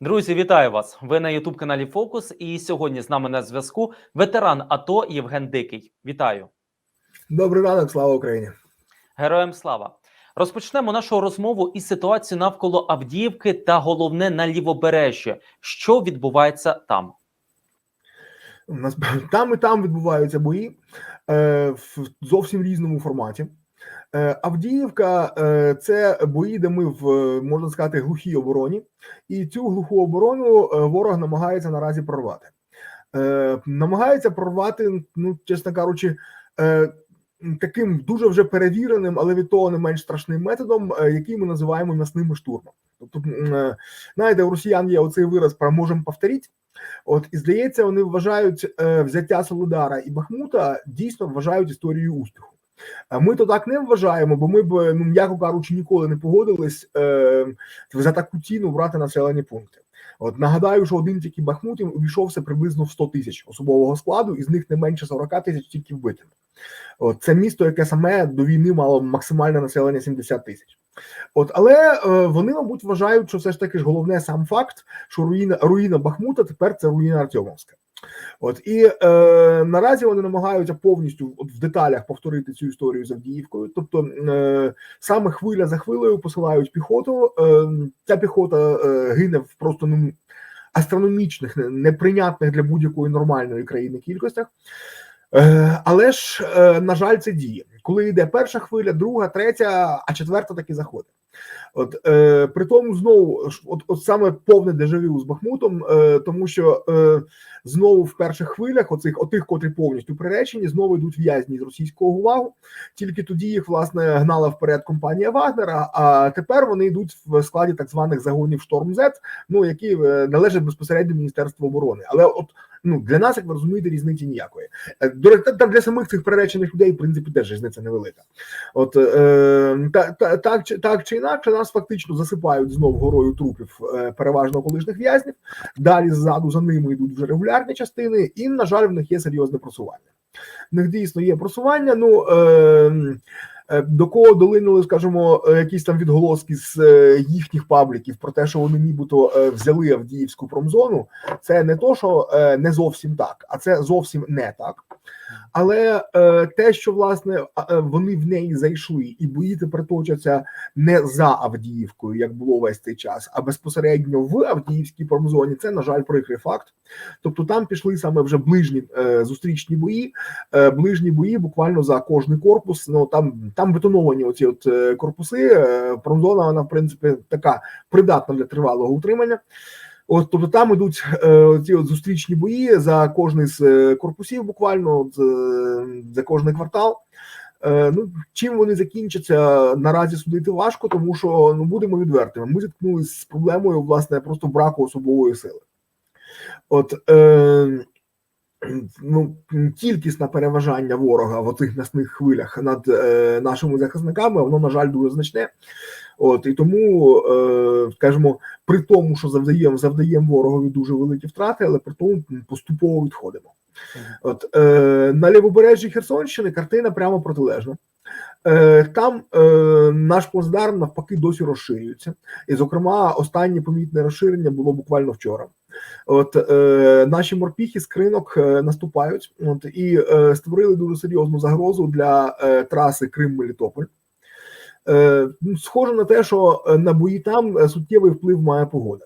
Друзі, вітаю вас! Ви на Ютуб каналі Фокус. І сьогодні з нами на зв'язку ветеран АТО Євген Дикий. Вітаю! Добрий ранок, слава Україні. Героям слава! Розпочнемо нашу розмову із ситуації навколо Авдіївки та головне на лівобережжі. Що відбувається там? Там і там відбуваються бої е, в зовсім різному форматі. Е, Авдіївка е, це бої, де ми в можна сказати глухій обороні, і цю глуху оборону е, ворог намагається наразі прорвати. Намагається прорвати, ну чесно кажучи, таким дуже вже перевіреним, але від того не менш страшним методом, який ми називаємо м'ясним штурмом. Тобто, знаєте, у росіян є оцей вираз про можемо повторити. От і здається, вони вважають взяття Солодара і Бахмута дійсно вважають історією успіху. Ми то так не вважаємо, бо ми б, ну м'яко кажучи, ніколи не погодились е, за таку ціну брати населені пункти. От нагадаю, що один тільки Бахмут обійшовся приблизно в 100 тисяч особового складу, із них не менше 40 тисяч тільки вбитими. От це місто, яке саме до війни мало максимальне населення 70 тисяч. От, але е, вони, мабуть, вважають, що все ж таки ж головне сам факт, що руїна руїна Бахмута тепер це руїна Артемовська. От і е, наразі вони намагаються повністю от в деталях повторити цю історію з Авдіївкою. Тобто е, саме хвиля за хвилею посилають піхоту. Е, ця піхота е, гине в просто ну астрономічних, неприйнятних для будь-якої нормальної країни кількостях. Е, але ж, е, на жаль, це діє. Коли йде перша хвиля, друга, третя, а четверта таки заходить. От е, при тому знову от, от саме повне дежавю з Бахмутом, е, тому що е, знову в перших хвилях, оцих отих, котрі повністю приречені, знову йдуть в'язні з російського ГУЛАГу. Тільки тоді їх власне гнала вперед компанія Вагнера. А тепер вони йдуть в складі так званих загонів Шторм Z, ну які е, належать безпосередньо Міністерству оборони. Але от ну для нас, як ви розумієте, різниці ніякої. Е, До там для самих цих приречених людей, в принципі, теж різниця невелика. От е, та, та, так, чи- так чи інакше, нас фактично засипають знов горою трупів е, переважно колишніх в'язнів. Далі ззаду за ними йдуть вже регулярні частини, і на жаль, в них є серйозне просування. В них дійсно є просування. Ну е, до кого долинули, скажімо, е, якісь там відголоски з е, їхніх пабліків про те, що вони нібито е, взяли Авдіївську промзону. Це не то, що е, не зовсім так, а це зовсім не так. Але е, те, що власне е, вони в неї зайшли, і бої тепер точаться не за Авдіївкою, як було весь цей час, а безпосередньо в Авдіївській промзоні, це на жаль прикрий факт. Тобто там пішли саме вже ближні е, зустрічні бої, е, ближні бої буквально за кожний корпус. Ну там там бетоновані оці от е, корпуси. Е, промзона вона в принципі така придатна для тривалого утримання. От, тобто там ідуть е, ці от зустрічні бої за кожний з корпусів, буквально от, за кожний квартал. Ну чим вони закінчаться наразі судити важко, тому що ну будемо відвертими. Ми зіткнулися з проблемою власне просто браку особової сили. От е, ну кількісне переважання ворога в оцих м'ясних хвилях над е, нашими захисниками, воно на жаль дуже значне. От і тому, е, скажімо, при тому, що завдаємо завдаємо ворогові дуже великі втрати, але при тому поступово відходимо. От е, на лівобережжі Херсонщини картина прямо протилежна. Е, там е, наш плацдарм навпаки досі розширюється, і, зокрема, останнє помітне розширення було буквально вчора. От е, наші морпіхи з кринок наступають, от і створили дуже серйозну загрозу для траси Крим-Мелітополь. Схоже на те, що на бої там суттєвий вплив має погода.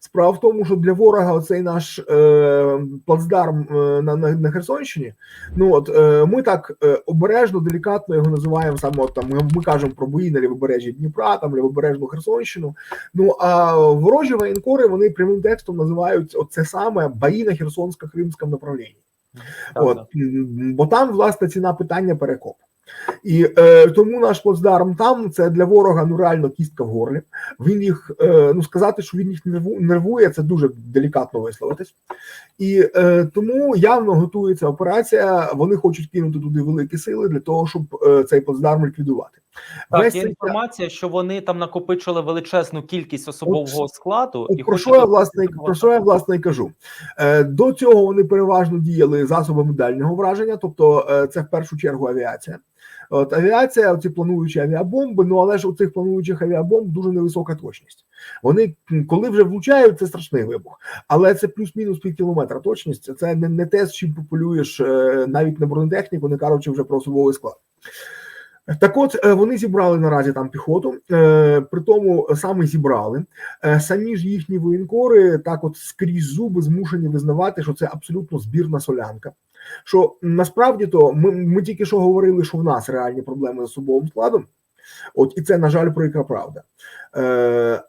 Справа в тому, що для ворога оцей наш е, плацдарм е, на, на, на Херсонщині. Ну от е, ми так е, обережно, делікатно його називаємо саме. От, там ми, ми кажемо про бої на лівобережжі Дніпра, там лівобережну Херсонщину. Ну а ворожі воєнкори вони прямим текстом називають оце саме бої на Херсонсько-Кримському направлінні. От бо там власне ціна питання перекоп. І е, тому наш плацдарм там це для ворога ну реально кістка в горлі. Він їх е, ну сказати, що він їх нерву- нервує, це дуже делікатно висловитись. І е, тому явно готується операція. Вони хочуть кинути туди великі сили для того, щоб е, цей плацдарм ліквідувати. Так, Весь є цей інформація, що вони там накопичили величезну кількість особового складу і про що я власне про що я власне і кажу? Е, До цього вони переважно діяли засобами дальнього враження, тобто е, це в першу чергу авіація. От авіація, ці плануючі авіабомби. Ну але ж у цих плануючих авіабомб дуже невисока точність. Вони коли вже влучають, це страшний вибух, але це плюс-мінус пів кілометра точність. Це не, не те, з чим популюєш е, навіть на бронетехніку, не кажучи вже про особовий склад. Так от е, вони зібрали наразі там піхоту, е, при тому саме зібрали. Самі ж їхні воєнкори так, от скрізь зуби змушені визнавати, що це абсолютно збірна солянка. Що насправді то ми, ми тільки що говорили, що в нас реальні проблеми з особовим складом. От і це, на жаль, прикра правда. Е,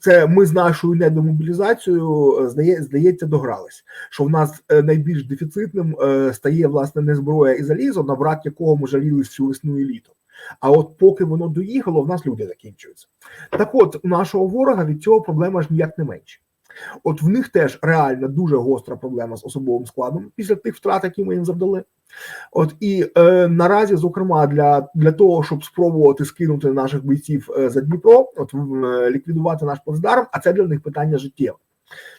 Це ми з нашою недомобілізацією е, здає, здається, догрались. Що в нас е, найбільш дефіцитним е, стає власне не зброя і залізо, на брак якого ми жалілись всю весну і літо. А от поки воно доїхало, в нас люди закінчуються. Так от, у нашого ворога від цього проблема ж ніяк не менше. От в них теж реально дуже гостра проблема з особовим складом після тих втрат, які ми їм завдали. От і е, наразі, зокрема, для, для того, щоб спробувати скинути наших бійців е, за Дніпро, от е, ліквідувати наш плацдарм, а це для них питання життєве.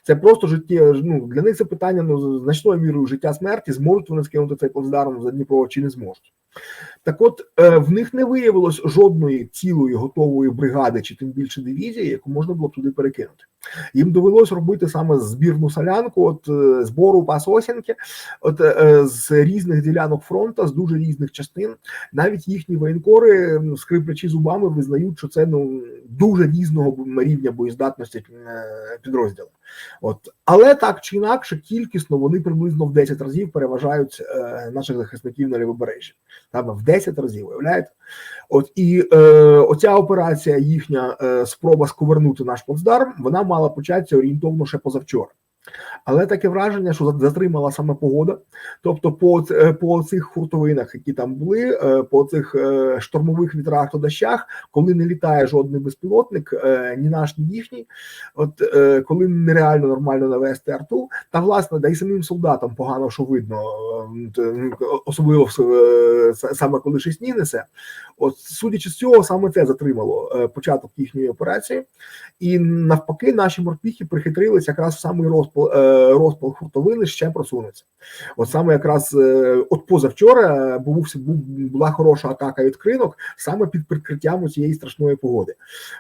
Це просто життя. Ну для них це питання ну, значною мірою життя смерті. Зможуть вони скинути цей плацдарм за Дніпро чи не зможуть. Так, от е, в них не виявилось жодної цілої готової бригади, чи тим більше дивізії, яку можна було б туди перекинути. Їм довелось робити саме збірну солянку, от е, збору пасосінки, от е, з різних ділянок фронту, з дуже різних частин. Навіть їхні воєнкори, скриплячи зубами, визнають, що це ну дуже різного рівня боєздатності підрозділи. От, але так чи інакше, кількісно вони приблизно в 10 разів переважають е, наших захисників на лівобережжі. Там в 10 разів, уявляєте? От і е, оця операція, їхня е, спроба сковернути наш плацдарм, вона мала початися орієнтовно ще позавчора. Але таке враження, що затримала саме погода. Тобто, по, е, по цих хуртовинах, які там були, е, по цих е, штормових вітрах та дощах, коли не літає жодний безпілотник, ні наш, ні їхній, от коли нереально нормально навести арту, та власне, да й самим солдатам погано, що видно, особливо саме коли ще сніг. От судячи з цього, саме це затримало початок їхньої операції, і навпаки, наші морпіхи прихитрились якраз в самий розпал, розпал хуртовини ще просунуться. От саме якраз е, от позавчора був, була хороша атака від кринок саме під прикриттям цієї страшної погоди.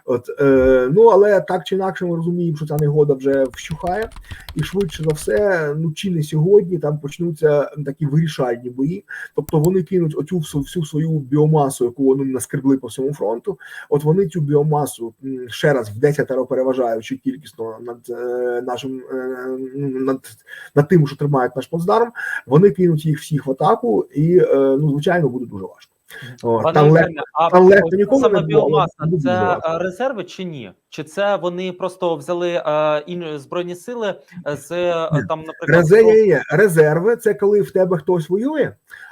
От е, ну але так чи інакше, ми розуміємо, що ця негода вже вщухає, і швидше за все, ну чи не сьогодні там почнуться такі вирішальні бої. Тобто вони кинуть оцю всю, всю свою біомасу, яку вони наскребли по всьому фронту. От вони цю біомасу ще раз в десятеро переважаючи кількісно над е, нашим е, над, над тим, що тримають наш плацдарм, вони кинуть їх всіх в атаку, і е, ну звичайно буде дуже важко. О, там легко. Євгене, а там легко ніколи саме не біомаса це е, резерви чи ні? Чи це вони просто взяли е, ін, збройні сили е, з е, там, наприклад, Резерви, резерви це коли в тебе хтось воює,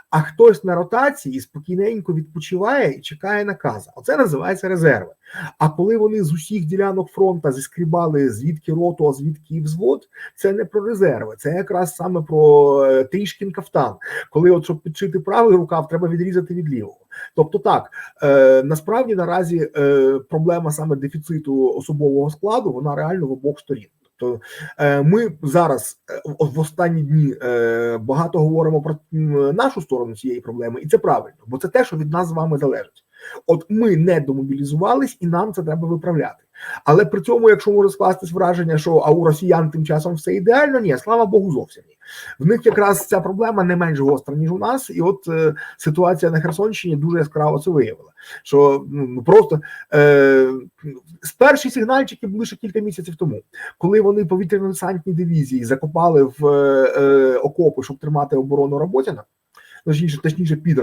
а хтось на ротації спокійненько відпочиває і чекає наказа. Оце називається резерви. А коли вони з усіх ділянок фронту зіскрібали звідки роту, а звідки і взвод, це не про резерви, це якраз саме про е, трішкін кафтан. Коли, от щоб підшити правий рукав, треба відрізати від лівого. Тобто, так е, насправді наразі е, проблема саме дефіциту особового складу, вона реально в обох сторін. Тобто ми зараз е, в- в останні дні е, багато говоримо про нашу сторону цієї проблеми, і це правильно, бо це те, що від нас з вами залежить. От ми не домобілізувались, і нам це треба виправляти. Але при цьому, якщо може скластись враження, що а у росіян тим часом все ідеально, ні, слава Богу, зовсім ні. В них якраз ця проблема не менш гостра ніж у нас, і от е, ситуація на Херсонщині дуже яскраво це виявила. Що ну просто е, перші сигнальчики були ще кілька місяців тому, коли вони повітряно-десантні дивізії закопали в е, е, окопи, щоб тримати оборону Роботіна. Точніше, точніше, під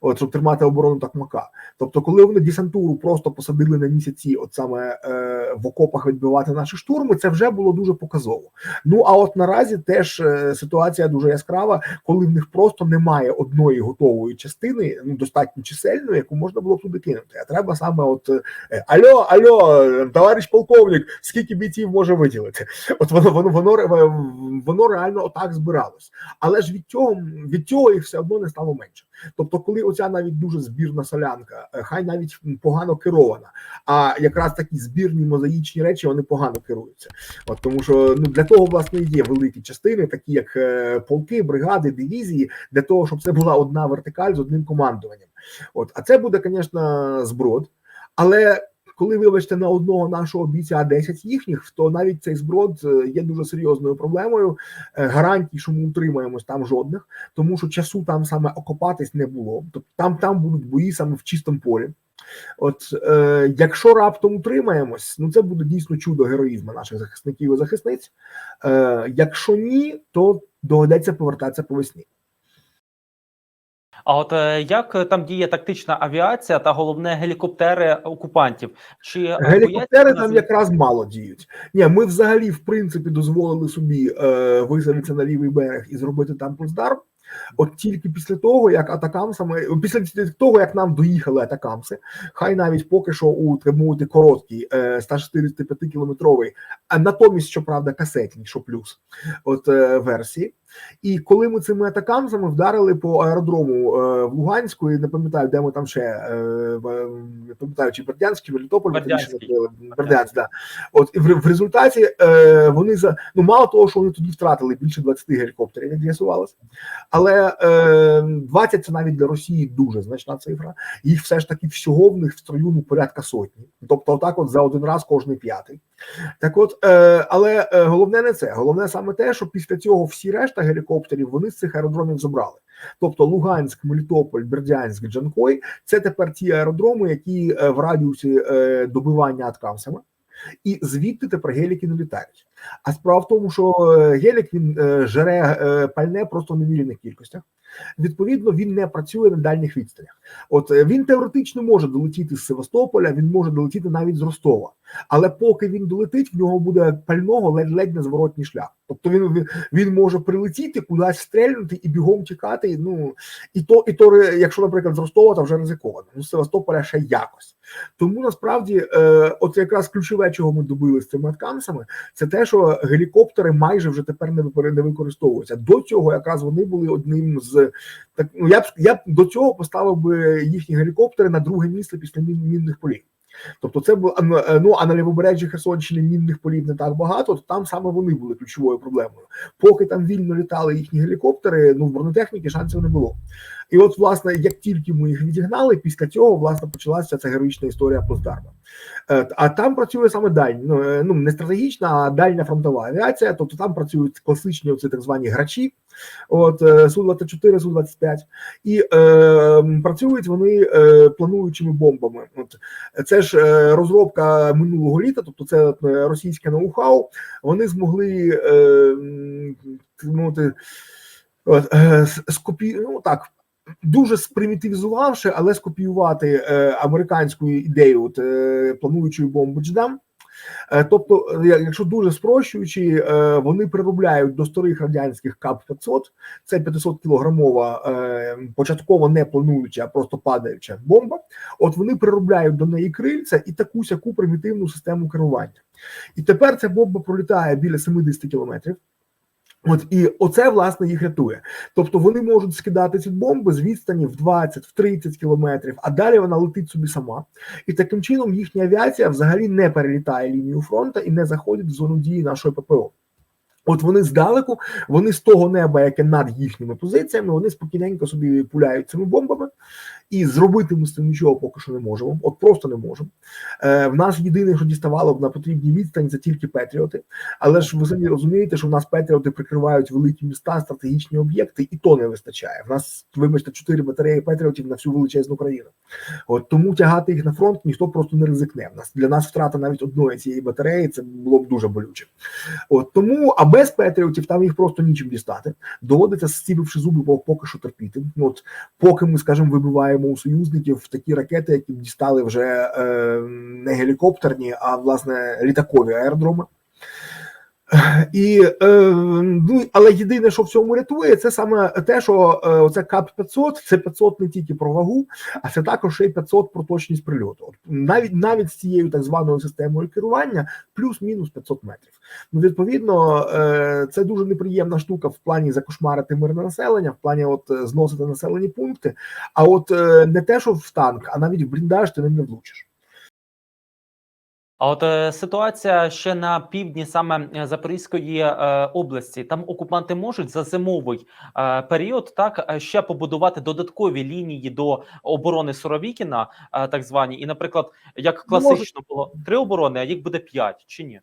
от щоб тримати оборону Такмака. Тобто, коли вони десантуру просто посадили на місяці, от саме е, в окопах відбивати наші штурми, це вже було дуже показово. Ну а от наразі теж е, ситуація дуже яскрава, коли в них просто немає одної готової частини, ну достатньо чисельної, яку можна було б туди кинути. А треба саме, от е, альо, альо, е, товариш полковник, скільки бійців може виділити? От воно воно воно ре- воно реально отак збиралось. Але ж від цього від цього їх все одно не стало менше. Тобто, коли оця навіть дуже збірна солянка, е, хай навіть погано керована, а якраз такі збірні мозаїчні речі вони погано керуються. От тому, що ну для того власне є великі частини, такі як е, полки, бригади, дивізії, для того, щоб це була одна вертикаль з одним командуванням. От, а це буде, звісно, зброд, але коли вибачте на одного нашого бійця 10 їхніх, то навіть цей зброд е, є дуже серйозною проблемою. Е, Гарантій, що ми утримаємось там жодних, тому що часу там саме окопатись не було. Тобто там там будуть бої саме в чистому полі. От е, якщо раптом утримаємось, ну це буде дійсно чудо героїзму наших захисників і захисниць. Е, якщо ні, то доведеться повертатися по весні. А от е, як е, там діє тактична авіація та головне гелікоптери окупантів? Чи е, Гелікоптери там якраз мало діють. Ні, ми взагалі в принципі дозволили собі е, висадитися на лівий берег і зробити там плацдарм. От тільки після того, як атакамсами, після того, як нам доїхали атакамси, хай навіть поки що у так мовити короткий е, 165 кілометровий, а натомість, щоправда, касетні, що плюс, от версії. І коли ми цими атакамсами вдарили по аеродрому е, в Луганську, і не пам'ятаю, де ми там ще е, не пам'ятаю, чи Бердянськ, чи Мелітополь, Бердянський. Бердянськ, да. От і в, в результаті е, вони за ну мало того, що вони тоді втратили більше 20 гелікоптерів, як з'ясувалося, але е, 20 це навіть для Росії дуже значна цифра. Їх все ж таки всього в них в строю ну, порядка сотні. Тобто, отак, от за один раз кожний п'ятий. Так, от, е, але е, головне не це. Головне саме те, що після цього всі решта гелікоптерів вони з цих аеродромів забрали. Тобто Луганськ, Мелітополь, Бердянськ, Джанкой це тепер ті аеродроми, які е, в радіусі е, добивання аткамсами, і звідти тепер геліки не літають. А справа в тому, що е, гелік він е, жере е, пальне просто в неміряних кількостях. Відповідно, він не працює на дальніх відстанях. От він теоретично може долетіти з Севастополя, він може долетіти навіть з Ростова. Але поки він долетить, в нього буде пального ледь-ледь на зворотній шлях. Тобто він, він, може прилетіти, кудись стрельнути і бігом тікати. Ну і то, і то, якщо, наприклад, з Ростова, то вже ризиковано. Ну, з Севастополя ще якось. Тому насправді, е, от якраз ключове, чого ми добили з цими аткамсами, це те, що гелікоптери майже вже тепер не використовуються. До цього якраз вони були одним з так. Ну я б я б до цього поставив би їхні гелікоптери на друге місце після мін, мінних полів. Тобто, це було ну а на лівобережжі Херсонщини мінних полів не так багато. То там саме вони були ключовою проблемою. Поки там вільно літали їхні гелікоптери, ну в бронетехніки шансів не було. І от, власне, як тільки ми їх відігнали, після цього власне почалася ця героїчна історія плацдарма. Е, А там працює саме дальня, ну, е, ну не стратегічна, а дальня фронтова авіація. Тобто там працюють класичні оці так звані грачі, от е, су 24 су 25 і е, працюють вони е, плануючими бомбами. От це ж е, розробка минулого літа, тобто це російське ноу-хау. Вони змогли е, мовити, е, скопі... ну так. Дуже спримітивізувавши, але скопіювати е, американську ідею от, е, плануючої бомби Дждам. Е, тобто, якщо дуже спрощуючи, вони приробляють до старих радянських КАП 500 це 500 кілограмова початково не плануюча, а просто падаюча бомба. От вони приробляють до неї крильця і таку сяку примітивну систему керування. І тепер ця бомба пролітає біля 70 кілометрів. От і оце власне їх рятує. Тобто вони можуть скидати ці бомби з відстані в 20, в 30 кілометрів, а далі вона летить собі сама. І таким чином їхня авіація взагалі не перелітає лінію фронту і не заходить в зону дії нашої ППО. От вони здалеку, вони з того неба, яке над їхніми позиціями, вони спокійненько собі пуляють цими бомбами, і зробити ми з цим нічого поки що не можемо. От просто не можемо. Е, в нас єдине, що діставало б на потрібній відстані, це тільки Петріоти. Але ж ви самі розумієте, що в нас Петріоти прикривають великі міста, стратегічні об'єкти, і то не вистачає. В нас, вибачте, чотири батареї Петріотів на всю величезну країну. От тому тягати їх на фронт ніхто просто не ризикне. В нас для нас втрата навіть одної цієї батареї це було б дуже болюче. От тому, а без Петріотів там їх просто нічим дістати. Доводиться зціпивши зуби, поки що терпіти. Ну, От поки ми, скажімо, вибиваємо у союзників такі ракети, які б дістали вже е, не гелікоптерні, а власне літакові аеродроми. І е, ну але єдине, що в цьому рятує, це саме те, що е, оце КАП 500 це 500 не тільки про вагу, а це також ще й 500 про точність прильоту. От навіть навіть з цією так званою системою керування плюс-мінус 500 метрів. Ну відповідно, е, це дуже неприємна штука в плані закошмарити мирне населення, в плані от зносити населені пункти. А от не те, що в танк, а навіть в бліндаж ти ним не влучиш. А от е, ситуація ще на півдні саме е, Запорізької е, області. Там окупанти можуть за зимовий е, період так е, ще побудувати додаткові лінії до оборони Суровікіна, е, так звані, і, наприклад, як класично класично було три оборони, а їх буде п'ять чи ні?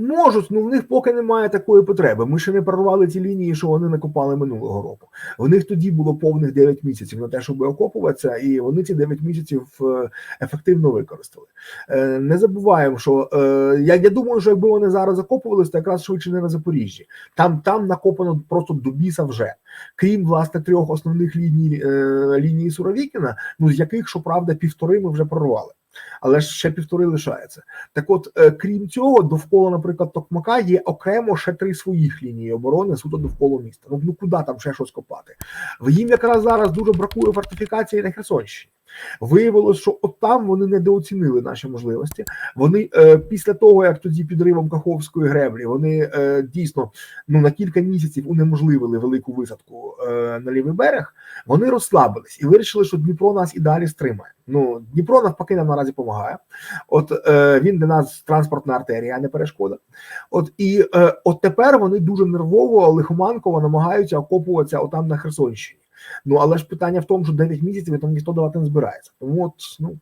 Можуть, ну в них поки немає такої потреби. Ми ще не прорвали ті лінії, що вони накопали минулого року. В них тоді було повних 9 місяців на те, щоб окопуватися, і вони ці 9 місяців е, ефективно використали. Е, Не забуваємо, що е, я, я думаю, що якби вони зараз закопувалися, то якраз швидше не на Запоріжжі. Там там накопано просто до біса вже. Крім власне трьох основних ліній лінії Суровікіна, ну з яких, що правда, півтори ми вже прорвали. Але ж ще півтори лишається. Так от, е, крім цього, довкола, наприклад, Токмака є окремо ще три своїх лінії оборони суто довкола міста. Ну, ну куди там ще щось копати? В їм якраз зараз дуже бракує фортифікації на Херсонщині. Виявилось, що от там вони недооцінили наші можливості. Вони е, після того, як тоді підривом Каховської греблі, вони е, дійсно ну на кілька місяців унеможливили велику висадку е, на лівий берег. Вони розслабились і вирішили, що Дніпро нас і далі стримає. Ну Дніпро навпаки нам наразі допомагає. От е, він для нас транспортна артерія, а не перешкода. От і е, от тепер вони дуже нервово, лихоманково намагаються окопуватися отам на Херсонщині. Ну але ж питання в тому, що 9 місяців там ніхто давати не збирається. Тому от ну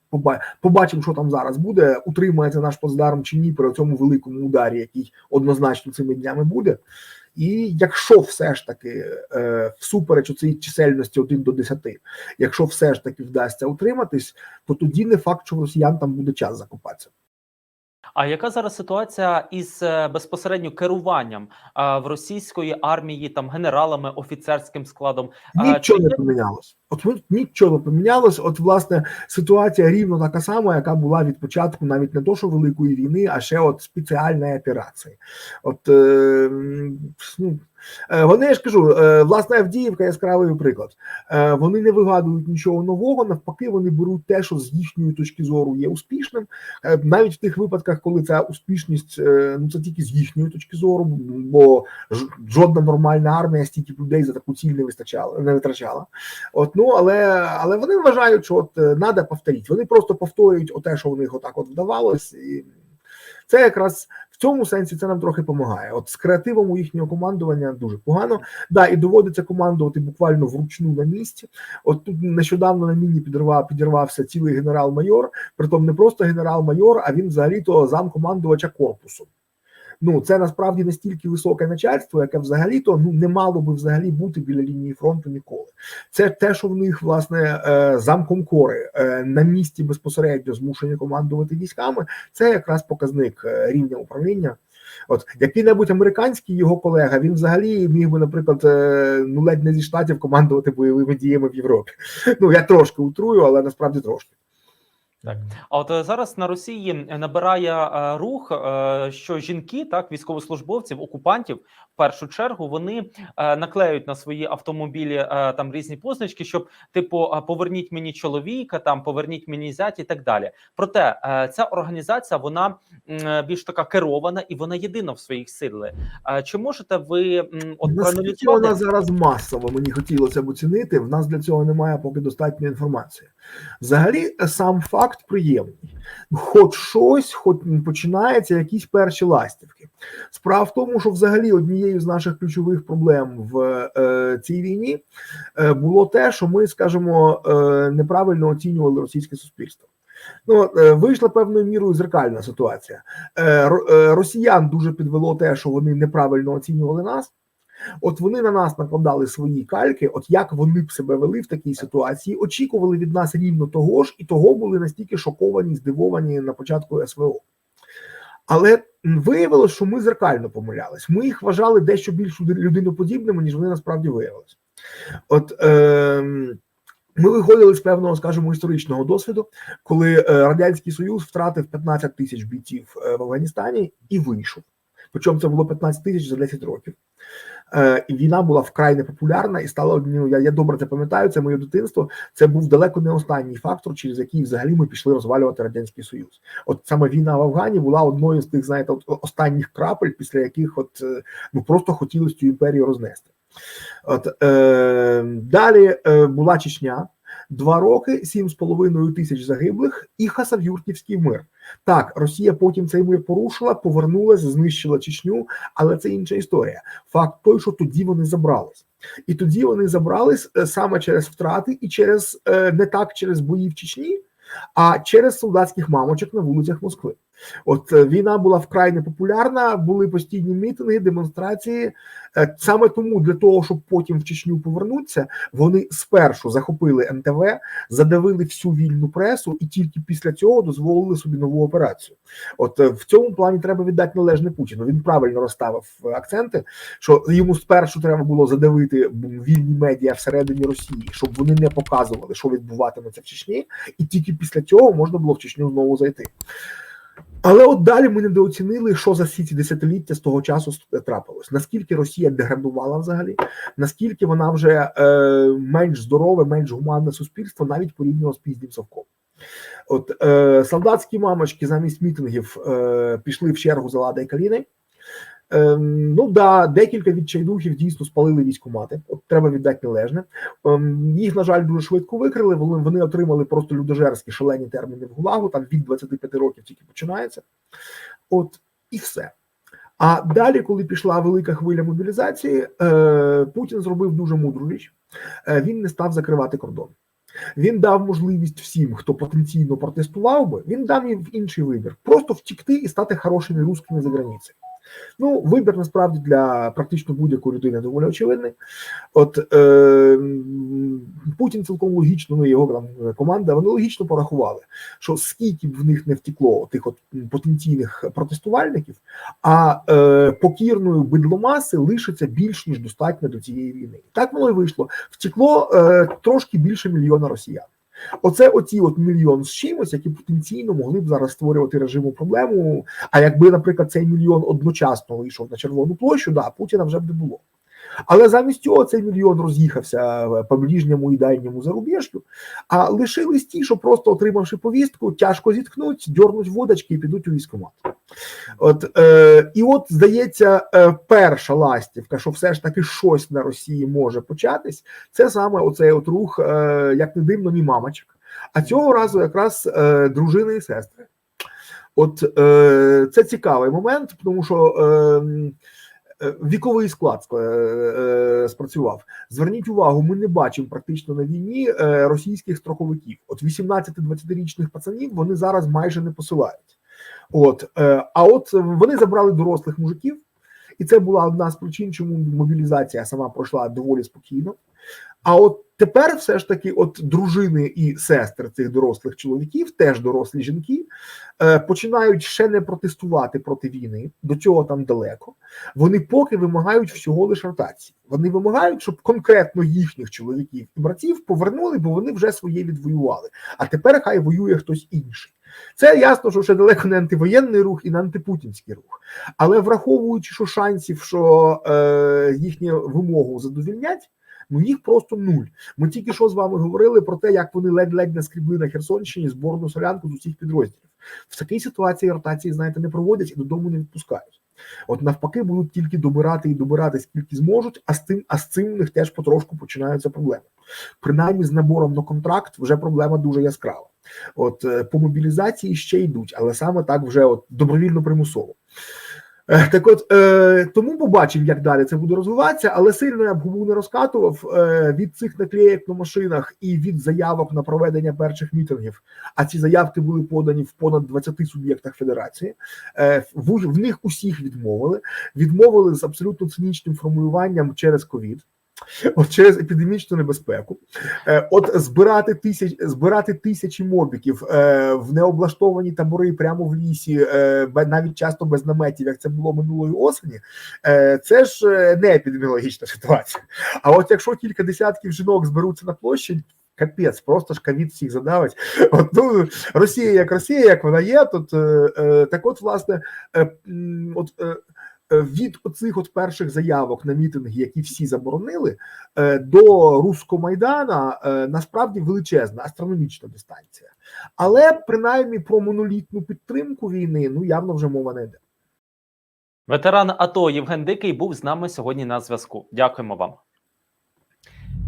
побачимо, що там зараз буде. Утримається наш плацдарм чи ні при цьому великому ударі, який однозначно цими днями буде. І якщо все ж таки е, всупереч цій чисельності 1 до 10, якщо все ж таки вдасться утриматись, то тоді не факт, що росіян там буде час закопатися. А яка зараз ситуація із е, безпосередньо керуванням е, в російської армії, там генералами, офіцерським складом? А, Нічого чи не помінялось. От нічого помінялось. От власне ситуація рівно така сама, яка була від початку, навіть не то, що великої війни, а ще от спеціальної операції. От е, ну, е, вони я ж кажу, е, власне Авдіївка яскравий приклад. Е, вони не вигадують нічого нового, навпаки, вони беруть те, що з їхньої точки зору є успішним. Навіть в тих випадках, коли ця успішність ну це тільки з їхньої точки зору, бо жодна нормальна армія стільки людей за таку ціль не вистачала, не витрачала. От ну але але вони вважають, що от надо повторити. Вони просто повторюють оте, що у них отак от вдавалось, і це якраз в цьому сенсі це нам трохи допомагає. От з креативом у їхнього командування дуже погано. Да, і доводиться командувати буквально вручну на місці. От тут нещодавно на міні підірвав підірвався цілий генерал-майор, притом не просто генерал-майор, а він взагалі-то замкомандувача корпусу. Ну, це насправді настільки високе начальство, яке взагалі-то ну не мало би взагалі бути біля лінії фронту ніколи. Це те, що в них власне е, замком кори е, на місці безпосередньо змушені командувати військами. Це якраз показник е, рівня управління. От який-небудь американський його колега, він взагалі міг би, наприклад, ну ледь не зі штатів командувати бойовими діями в Європі. Ну я трошки утрую, але насправді трошки. А от е, зараз на Росії набирає е, рух, е, що жінки, так військовослужбовців, окупантів, в першу чергу, вони наклеюють на свої автомобілі там різні позначки, щоб типу поверніть мені чоловіка, там поверніть мені зять і так далі. Проте ця організація вона більш така керована і вона єдина в своїх силах. Е, Чи можете ви от проаналізувати? вона зараз масово мені хотілося б оцінити. В нас для цього немає поки достатньо інформації. Взагалі, сам факт приємний. Хоч щось, хоч починаються якісь перші ластівки. Справа в тому, що взагалі однією з наших ключових проблем в е, цій війні е, було те, що ми, скажімо, е, неправильно оцінювали російське суспільство. Ну, е, вийшла певною мірою зеркальна ситуація. Е, е, росіян дуже підвело те, що вони неправильно оцінювали нас. От вони на нас накладали свої кальки, от як вони б себе вели в такій ситуації, очікували від нас рівно того ж, і того були настільки шоковані, здивовані на початку СВО. Але виявилось, що ми зеркально помилялись. Ми їх вважали дещо більш люди- людиноподібними, ніж вони насправді виявилися. От е, ми виходили з певного, скажімо, історичного досвіду, коли е, Радянський Союз втратив 15 тисяч бійців е, в Афганістані і вийшов. Причому це було 15 тисяч за 10 років. Е, і війна була вкрай непопулярна і стала однією. Я, я добре це пам'ятаю. Це моє дитинство. Це був далеко не останній фактор, через який взагалі ми пішли розвалювати радянський союз. От саме війна в Афгані була одною з тих, знаєте, от, останніх крапель, після яких от е, ну просто хотілося цю імперію рознести. От е, далі е, була Чечня. Два роки, сім з половиною тисяч загиблих і Хасавюртівський мир. Так, Росія потім цей мир порушила, повернулася, знищила Чечню, але це інша історія. Факт той, що тоді вони забрались. І тоді вони забрались е, саме через втрати і через е, не так через бої в Чечні, а через солдатських мамочок на вулицях Москви. От е, війна була вкрай непопулярна, були постійні мітинги, демонстрації. Е, Саме тому для того, щоб потім в Чечню повернутися, вони спершу захопили НТВ, задавили всю вільну пресу, і тільки після цього дозволили собі нову операцію. От е, в цьому плані треба віддати належне Путіну. Він правильно розставив акценти, що йому спершу треба було задавити вільні медіа всередині Росії, щоб вони не показували, що відбуватиметься в Чечні, і тільки після цього можна було в Чечню знову зайти. Але от далі ми недооцінили, що за всі ці десятиліття з того часу трапилось. Наскільки Росія деградувала взагалі, наскільки вона вже е, менш здорове, менш гуманне суспільство, навіть порівняно з пізнім совком. От е, солдатські мамочки замість мітингів е, пішли в чергу за Лада і Каліни. Е, ну да, декілька відчайдухів дійсно спалили військкомати. От треба віддати належне. Ем, їх, на жаль, дуже швидко викрили. Вони, вони отримали просто людожерські шалені терміни в ГУЛАГу, там від 25 років тільки починається. От і все. А далі, коли пішла велика хвиля мобілізації, е, Путін зробив дуже мудру річ. Е, він не став закривати кордон. Він дав можливість всім, хто потенційно протестував би, він дав їм інший вибір: просто втікти і стати хорошими русскими за границею. Ну, вибір насправді для практично будь-якої людини доволі очевидний. От е, Путін цілком логічно, ну його там команда, вони логічно порахували, що скільки б в них не втекло тих от потенційних протестувальників, а е, покірної бидломаси лишиться більш ніж достатньо до цієї війни. Так воно і вийшло. Втекло е, трошки більше мільйона росіян. Оце оті от мільйон з чимось, які потенційно могли б зараз створювати режиму проблему. А якби, наприклад, цей мільйон одночасно вийшов на Червону площу, да, Путіна вже б не було. Але замість цього цей мільйон роз'їхався по ближньому і дальньому зарубіжжю, а лишились ті, що просто отримавши повістку, тяжко зіткнуть, дьорнуть водочки і підуть у військкомат. От е, і от здається, е, перша ластівка, що все ж таки щось на Росії може початись, це саме оцей от рух, е, як не дивно, ні мамочок. А цього разу якраз е, дружини і сестри. От е, це цікавий момент, тому що е, віковий склад е, е, спрацював. Зверніть увагу, ми не бачимо практично на війні е, російських строковиків. От 18-20-річних пацанів вони зараз майже не посилають. От, е, а от вони забрали дорослих мужиків, і це була одна з причин, чому мобілізація сама пройшла доволі спокійно. А от тепер, все ж таки, от дружини і сестри цих дорослих чоловіків, теж дорослі жінки, е, починають ще не протестувати проти війни. До цього там далеко. Вони поки вимагають всього лише ротації. Вони вимагають, щоб конкретно їхніх чоловіків і братів повернули, бо вони вже своє відвоювали. А тепер хай воює хтось інший. Це ясно, що ще далеко не антивоєнний рух і не антипутінський рух. Але враховуючи, що шансів, що е, їхню вимогу задовільнять, ну їх просто нуль. Ми тільки що з вами говорили про те, як вони ледь-ледь наскрібли на Херсонщині зборну солянку з усіх підрозділів. В такій ситуації ротації, знаєте, не проводять і додому не відпускають. От навпаки, будуть тільки добирати і добирати скільки зможуть, а з тим, а з цим у них теж потрошку починаються проблеми. Принаймні з набором на контракт вже проблема дуже яскрава. От е, по мобілізації ще йдуть, але саме так вже от добровільно примусово. Е, Так от е, тому побачимо, як далі це буде розвиватися, але сильно я б губу не розкатував е, від цих наклеєк на машинах і від заявок на проведення перших мітингів. А ці заявки були подані в понад 20 суб'єктах федерації. Е, в, в них усіх відмовили. Відмовили з абсолютно цинічним формулюванням через ковід. От через епідемічну небезпеку, Е, от збирати тисяч збирати тисячі мобіків е, в необлаштовані табори прямо в лісі, е, навіть часто без наметів, як це було минулої осені. Це ж не епідеміологічна ситуація. А от якщо кілька десятків жінок зберуться на площі. Капець, просто ж ковід всіх задавить. От ну Росія як Росія, як вона є. Тут так, от власне, от від оцих от перших заявок на мітинги, які всі заборонили, е, до Руського Майдана е, насправді величезна астрономічна дистанція. Але принаймні про монолітну підтримку війни ну явно вже мова не йде. Ветеран АТО Євген Дикий був з нами сьогодні на зв'язку. Дякуємо вам.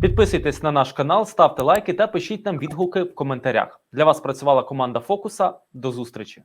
Підписуйтесь на наш канал, ставте лайки та пишіть нам відгуки в коментарях. Для вас працювала команда Фокуса. До зустрічі.